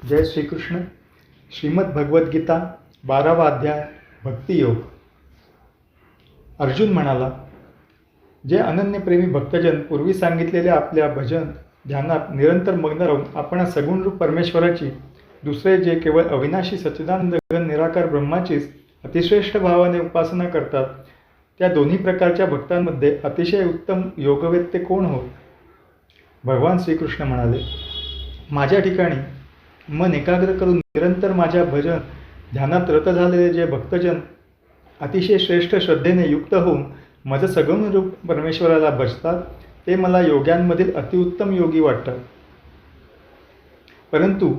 जय श्रीकृष्ण. श्रीमद भगवद्गीता बारावा अध्याय भक्तियोग अर्जुन म्हणाला जे अनन्यप्रेमी भक्तजन पूर्वी सांगितलेल्या आपल्या भजन ध्यानात निरंतर मग्न राहून आपण सगुण रूप परमेश्वराची दुसरे जे केवळ अविनाशी सच्चिदानंद निराकार ब्रह्माचीच अतिश्रेष्ठ भावाने उपासना करतात त्या दोन्ही प्रकारच्या भक्तांमध्ये अतिशय उत्तम योगवेत्ते कोण हो भगवान श्रीकृष्ण म्हणाले माझ्या ठिकाणी मन एकाग्र करून निरंतर माझ्या भजन ध्यानात रत झालेले जे भक्तजन अतिशय श्रेष्ठ श्रद्धेने युक्त होऊन माझं सगुण रूप परमेश्वराला भजतात ते मला योग्यांमधील अतिउत्तम योगी वाटतात. परंतु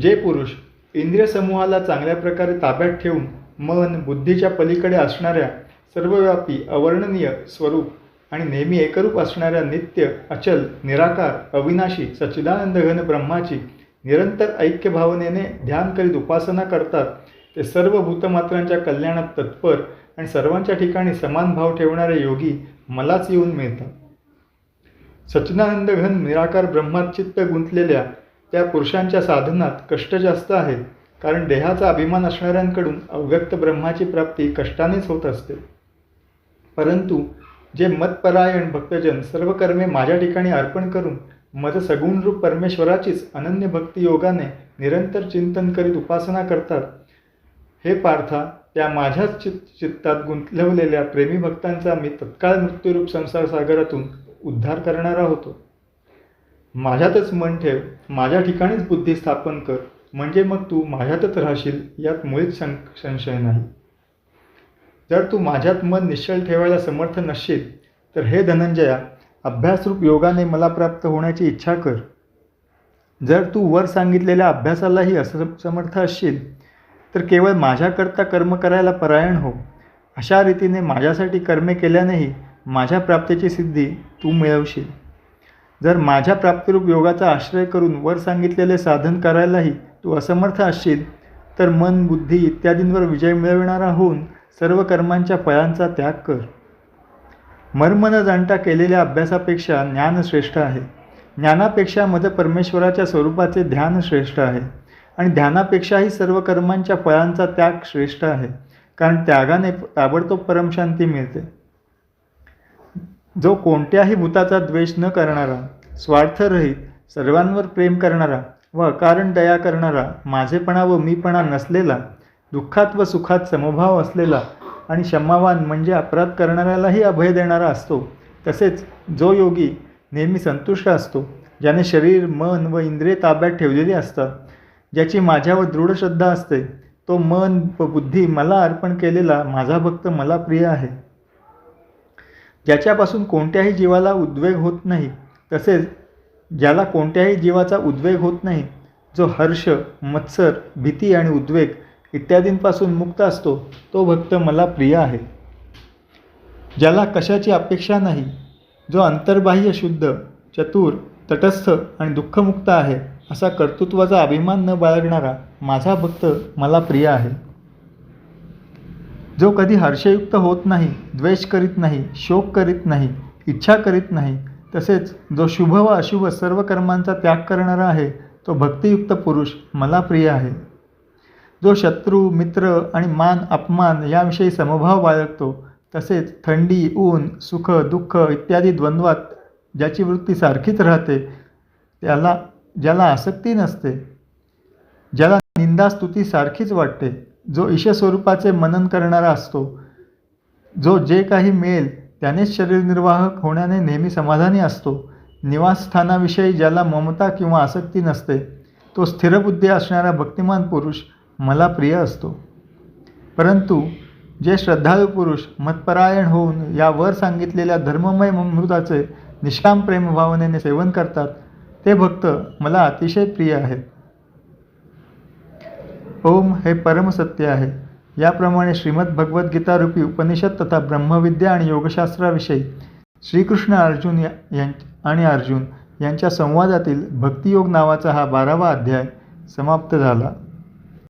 जे पुरुष इंद्रिय समूहाला चांगल्या प्रकारे ताब्यात ठेवून मन बुद्धीच्या पलीकडे असणाऱ्या सर्वव्यापी अवर्णनीय स्वरूप आणि नेहमी एकरूप असणाऱ्या नित्य अचल निराकार अविनाशी सच्चिदानंद घन ब्रह्माची निरंतर ऐक्य भावनेने ध्यान करीत उपासना करतात ते सर्व भूतमात्रांच्या कल्याणात तत्पर आणि सर्वांच्या ठिकाणी समान भाव ठेवणारे योगी मलाच येऊन मिळतात. सच्चिदानंद घन निराकार ब्रह्मात चित्त गुंतलेल्या त्या पुरुषांच्या साधनात कष्ट जास्त आहेत कारण देहाचा अभिमान असणाऱ्यांकडून अव्यक्त ब्रह्माची प्राप्ती कष्टानेच होत असते. परंतु जे मतपरायण भक्तजन सर्व कर्मे माझ्या ठिकाणी अर्पण करून मज सगुण रूप परमेश्वराचीच अनन्य भक्ती योगाने निरंतर चिंतन करीत उपासना करतात. हे पार्था त्या माझ्याच चित चित्तात गुंतलवलेल्या प्रेमी भक्तांचा मी तत्काळ मृत्यूरूप संसार सागरातून उद्धार करणारा होतो. माझ्यातच मन ठेव माझ्या ठिकाणीच बुद्धी स्थापन कर म्हणजे मग तू माझ्यातच राहशील यात मुळीच सं संशय नाही. जर तू माझ्यात मन निश्चल ठेवायला समर्थ नसशील तर हे धनंजया अभ्यासरूप योगाने मला प्राप्त होण्याची इच्छा कर. जर तू वर सांगितलेल्या अभ्यासालाही असमर्थ असशील तर केवळ माझ्याकरता कर्म करायला परायण हो. अशा रीतीने माझ्यासाठी कर्मे केल्यानेही माझ्या प्राप्तीची सिद्धी तू मिळवशील. जर माझ्या प्राप्तिरूप योगाचा आश्रय करून वर सांगितलेले साधन करायलाही तू असमर्थ असशील तर मन बुद्धी इत्यादींवर विजय मिळविणारा होऊन सर्व कर्मांच्या फळांचा त्याग कर. मर्म न जाणता केलेल्या अभ्यासापेक्षा ज्ञान श्रेष्ठ आहे. ज्ञानापेक्षा मद परमेश्वराच्या स्वरूपाचे ध्यान श्रेष्ठ आहे. आणि ध्यानापेक्षाही सर्व कर्मांच्या फळांचा त्याग श्रेष्ठ आहे. कारण त्यागाने ताबडतोब परमशांती मिळते. जो कोणत्याही भूताचा द्वेष न करणारा स्वार्थरहित सर्वांवर प्रेम करणारा व अकारण दया करणारा माझेपणा व मीपणा नसलेला दुःखात व सुखात समभाव असलेला आणि क्षमावान म्हणजे अपराध करणाऱ्यालाही अभय देणारा असतो. तसेच जो योगी नेहमी संतुष्ट असतो ज्याने शरीर मन व इंद्रिय ताब्यात ठेवलेली असतात ज्याची माझ्यावर दृढ श्रद्धा असते तो मन व बुद्धी मला अर्पण केलेला माझा भक्त मला प्रिय आहे. ज्याच्यापासून कोणत्याही जीवाला उद्वेग होत नाही तसेच ज्याला कोणत्याही जीवाचा उद्वेग होत नाही जो हर्ष मत्सर भीती आणि उद्वेग इत्यादींपासून मुक्त असतो तो भक्त मला प्रिय आहे. ज्याला कशाची अपेक्षा नाही जो अंतर्बाह्य शुद्ध चतुर तटस्थ आणि दुःखमुक्त आहे असा कर्तृत्वाचा अभिमान न बाळगणारा माझा भक्त मला प्रिय आहे. जो कधी हर्षयुक्त होत नाही द्वेष करीत नाही शोक करीत नाही इच्छा करीत नाही तसेच जो शुभ व अशुभ सर्व कर्मांचा त्याग करणारा आहे तो भक्तियुक्त पुरुष मला प्रिय आहे. जो शत्रू मित्र आणि मान अपमान याविषयी समभाव बाळगतो तसेच थंडी ऊन सुख दुःख इत्यादी द्वंद्वात ज्याची वृत्ती सारखीच राहते त्याला ज्याला आसक्ती नसते ज्याला निंदा स्तुती सारखीच वाटते जो ईशस्वरूपाचे मनन करणारा असतो जो जे काही मिळेल त्यानेच शरीरनिर्वाह होण्याने नेहमी समाधानी असतो निवासस्थानाविषयी ज्याला ममता किंवा आसक्ती नसते तो स्थिरबुद्धी असणारा भक्तिमान पुरुष मला प्रिय असतो. परंतु जे श्रद्धाळू पुरुष मतपरायण होऊन या वर सांगितलेल्या धर्ममय मृताचे निष्काम प्रेमभावनेने सेवन करतात ते भक्त मला अतिशय प्रिय आहेत. ओम हे परमसत्य आहे. याप्रमाणे श्रीमद भगवद्गीता रूपी उपनिषद तथा ब्रह्मविद्या आणि योगशास्त्राविषयी श्रीकृष्ण अर्जुन या यां आणि अर्जुन यांच्या संवादातील भक्तियोग नावाचा हा बारावा अध्याय समाप्त झाला.